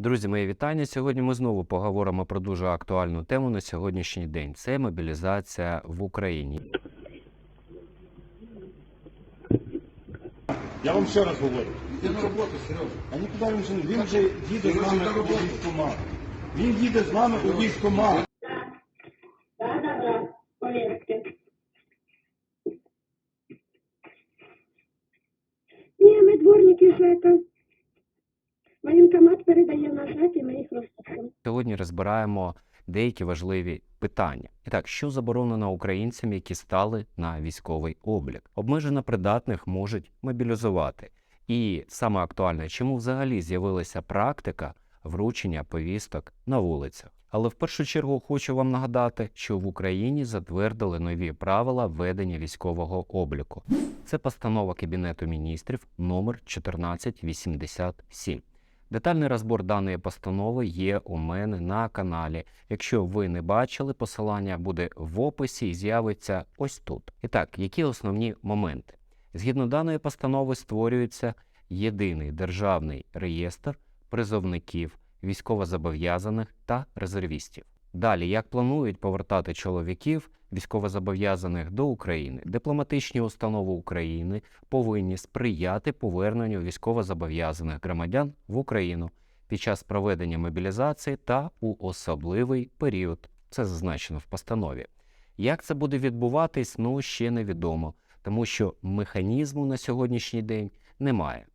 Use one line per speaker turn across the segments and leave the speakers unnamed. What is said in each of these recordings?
Друзі, мої вітання. Сьогодні ми знову поговоримо про дуже актуальну тему на сьогоднішній день. Це мобілізація в Україні.
Я вам ще раз говорю.
Ти на роботу, Сережа.
А нікуди він вже не- він вже їде з нами
на
у військкомат. Він їде з нами у військкомат.
Да, да, да, повестки. Ні, ми дворники ЖЕКа. Воєнкомат передає на і ми їх розпустимо.
Сьогодні розбираємо деякі важливі питання. І так, що заборонено українцям, які стали на військовий облік? Обмежено придатних можуть мобілізувати. І саме актуальне, чому взагалі з'явилася практика вручення повісток на вулицях. Але в першу чергу хочу вам нагадати, що в Україні затвердили нові правила ведення військового обліку. Це постанова Кабінету міністрів номер 1487. Детальний розбор даної постанови є у мене на каналі. Якщо ви не бачили, посилання буде в описі і з'явиться ось тут. І так, які основні моменти? Згідно даної постанови створюється єдиний державний реєстр призовників, військовозобов'язаних та резервістів. Далі, як планують повертати чоловіків військовозобов'язаних до України, дипломатичні установи України повинні сприяти поверненню військовозобов'язаних громадян в Україну під час проведення мобілізації та у особливий період. Це зазначено в постанові. Як це буде відбуватись, ну ще невідомо, тому що механізму на сьогоднішній день немає.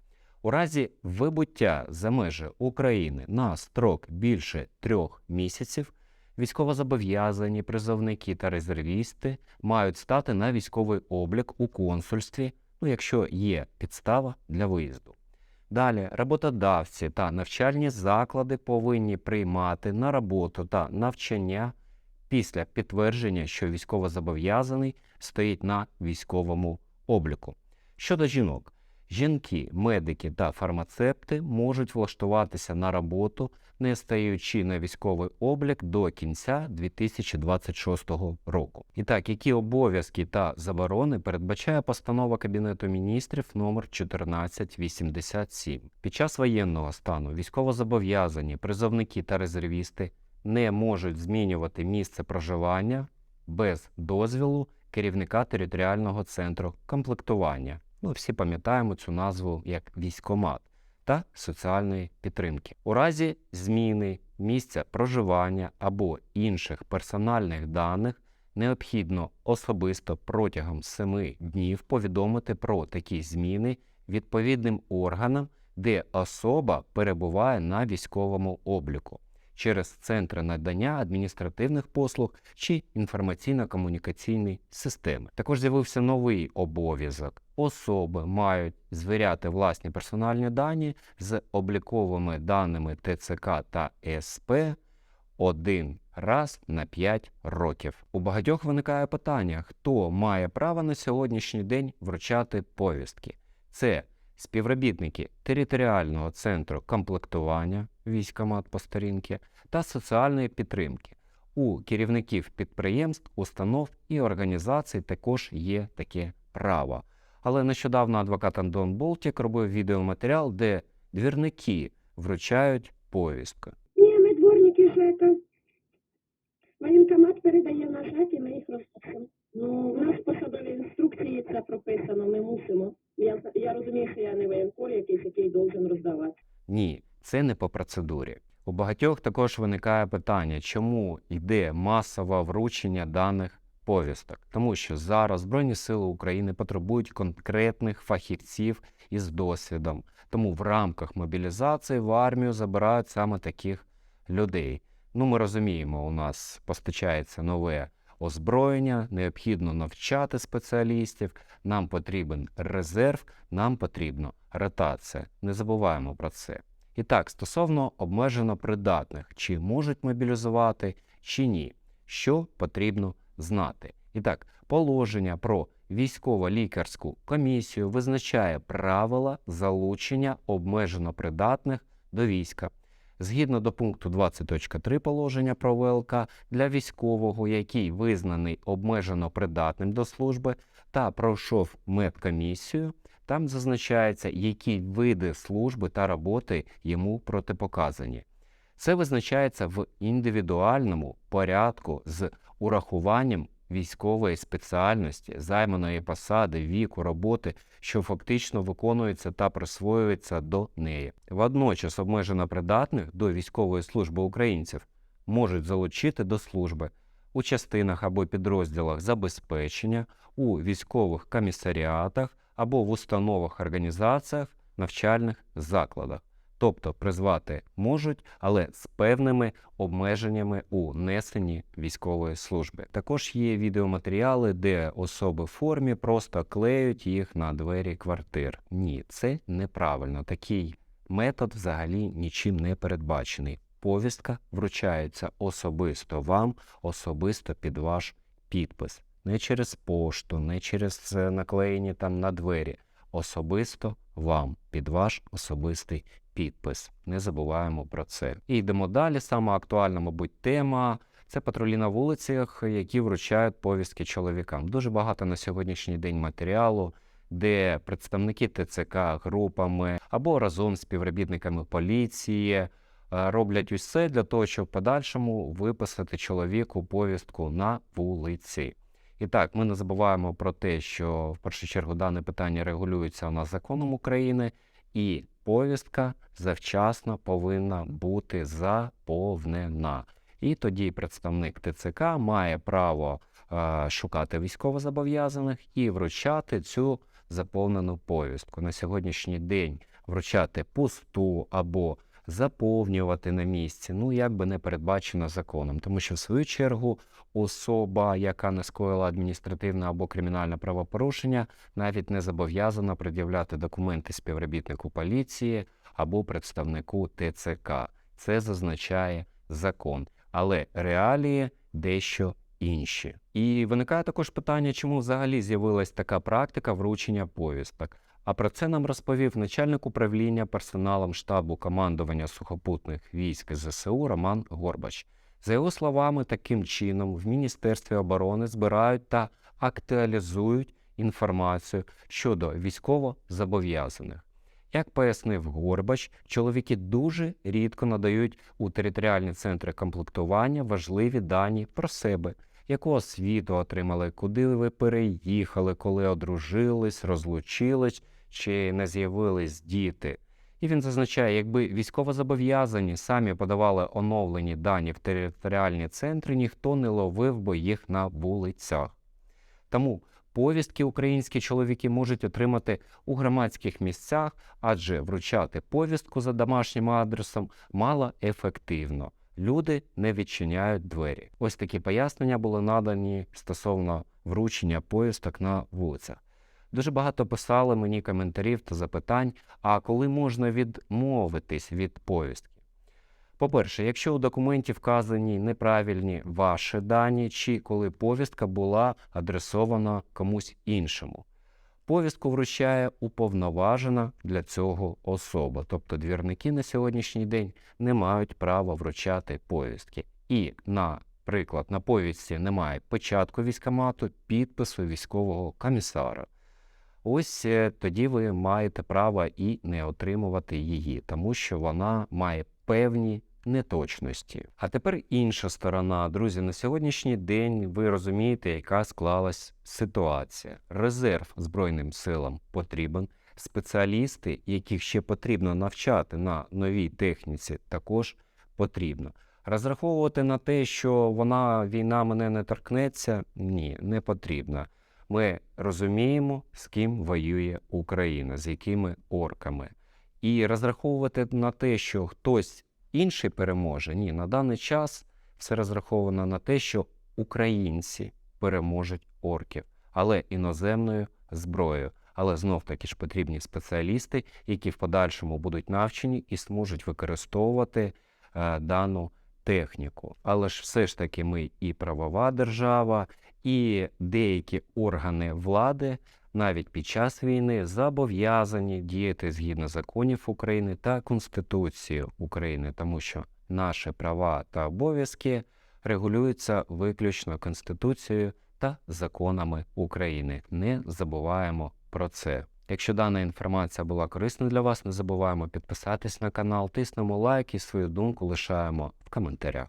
У разі вибуття за межі України на строк більше трьох місяців військовозобов'язані призовники та резервісти мають стати на військовий облік у консульстві, ну якщо є підстава для виїзду. Далі роботодавці та навчальні заклади повинні приймати на роботу та навчання після підтвердження, що військовозобов'язаний стоїть на військовому обліку. Щодо жінок, жінки, медики та фармацепти можуть влаштуватися на роботу, не стаючи на військовий облік до кінця 2026 року. І так, які обов'язки та заборони передбачає постанова Кабінету міністрів номер 1487. Під час воєнного стану військовозобов'язані призовники та резервісти не можуть змінювати місце проживання без дозвілу керівника територіального центру комплектування. Ну, всі пам'ятаємо цю назву як військомат та соціальної підтримки. У разі зміни місця проживання або інших персональних даних необхідно особисто протягом 7 днів повідомити про такі зміни відповідним органам, де особа перебуває на військовому обліку через центри надання адміністративних послуг чи інформаційно-комунікаційні системи. Також з'явився новий обов'язок. Особи мають звіряти власні персональні дані з обліковими даними ТЦК та СП один раз на 5 років. У багатьох виникає питання, хто має право на сьогоднішній день вручати повістки. Це співробітники територіального центру комплектування військомат по сторінки та соціальної підтримки. У керівників підприємств, установ і організацій також є таке право. Але нещодавно адвокат Антон Болтік робив відеоматеріал, де двірники вручають повістку.
Ні, ми дворники ЖЕКа. Воєнкомат передає на ЖЕК і ми їх розпустимо. Ну, у нас в посадовій інструкції це прописано, ми мусимо. Я, я розумію, що я не воєнкор якийсь, який должен роздавати.
Ні, це не по процедурі. У багатьох також виникає питання, чому йде масове вручення даних повісток, тому що зараз Збройні Сили України потребують конкретних фахівців із досвідом. Тому в рамках мобілізації в армію забирають саме таких людей. Ну, ми розуміємо, у нас постачається нове озброєння, необхідно навчати спеціалістів. Нам потрібен резерв, нам потрібна ротація. Не забуваємо про це. І так, стосовно обмежено придатних, чи можуть мобілізувати, чи ні, що потрібно знати. І так, положення про військово-лікарську комісію визначає правила залучення обмежено придатних до війська. Згідно до пункту 20.3 положення про ВЛК для військового, який визнаний обмежено придатним до служби та пройшов медкомісію, там зазначається, які види служби та роботи йому протипоказані. Це визначається в індивідуальному порядку з урахуванням військової спеціальності, займаної посади, віку, роботи, що фактично виконується та присвоюється до неї. Водночас обмежено придатних до військової служби українців можуть залучити до служби у частинах або підрозділах забезпечення, у військових комісаріатах або в установах організаціях, навчальних закладах. Тобто призвати можуть, але з певними обмеженнями у несенні військової служби. Також є відеоматеріали, де особи в формі просто клеють їх на двері квартир. Ні, це неправильно. Такий метод взагалі нічим не передбачений. Повістка вручається особисто вам, особисто під ваш підпис. Не через пошту, не через е, наклеєні там на двері. Особисто вам під ваш особистий підпис. Не забуваємо про це. І йдемо далі. Сама актуальна, мабуть, тема це патрулі на вулицях, які вручають повістки чоловікам. Дуже багато на сьогоднішній день матеріалу, де представники ТЦК групами або разом з співробітниками поліції е, роблять усе для того, щоб в подальшому виписати чоловіку повістку на вулиці. І так, ми не забуваємо про те, що в першу чергу дане питання регулюється у нас законом України, і повістка завчасно повинна бути заповнена. І тоді представник ТЦК має право е, шукати військовозобов'язаних і вручати цю заповнену повістку. На сьогоднішній день вручати пусту або заповнювати на місці, ну якби не передбачено законом, тому що в свою чергу особа, яка не скоїла адміністративне або кримінальне правопорушення, навіть не зобов'язана пред'являти документи співробітнику поліції або представнику ТЦК. Це зазначає закон, але реалії дещо інші. І виникає також питання, чому взагалі з'явилась така практика вручення повісток. А про це нам розповів начальник управління персоналом штабу командування сухопутних військ ЗСУ Роман Горбач. За його словами, таким чином в Міністерстві оборони збирають та актуалізують інформацію щодо військовозобов'язаних. Як пояснив Горбач, чоловіки дуже рідко надають у територіальні центри комплектування важливі дані про себе, яку освіту отримали, куди ви переїхали, коли одружились, розлучились чи не з'явились діти. І він зазначає, якби військовозобов'язані самі подавали оновлені дані в територіальні центри, ніхто не ловив би їх на вулицях. Тому повістки українські чоловіки можуть отримати у громадських місцях, адже вручати повістку за домашнім адресом мало ефективно. Люди не відчиняють двері. Ось такі пояснення були надані стосовно вручення повісток на вулицях. Дуже багато писали мені коментарів та запитань, а коли можна відмовитись від повістки. По-перше, якщо у документі вказані неправильні ваші дані, чи коли повістка була адресована комусь іншому. Повістку вручає уповноважена для цього особа, тобто двірники на сьогоднішній день не мають права вручати повістки. І, наприклад, на повістці немає початку військомату, підпису військового комісара. Ось е, тоді ви маєте право і не отримувати її, тому що вона має певні неточності. А тепер інша сторона. Друзі, на сьогоднішній день ви розумієте, яка склалась ситуація. Резерв Збройним силам потрібен. Спеціалісти, яких ще потрібно навчати на новій техніці, також потрібно. Розраховувати на те, що вона війна мене не торкнеться, ні, не потрібно. Ми розуміємо, з ким воює Україна, з якими орками. І розраховувати на те, що хтось інший переможе, ні, на даний час все розраховано на те, що українці переможуть орків, але іноземною зброєю. Але знов таки ж потрібні спеціалісти, які в подальшому будуть навчені і зможуть використовувати е, дану техніку. Але ж все ж таки ми і правова держава, і деякі органи влади навіть під час війни зобов'язані діяти згідно законів України та Конституції України, тому що наші права та обов'язки регулюються виключно Конституцією та законами України. Не забуваємо про це. Якщо дана інформація була корисна для вас, не забуваємо підписатись на канал, тиснемо лайк і свою думку лишаємо в коментарях.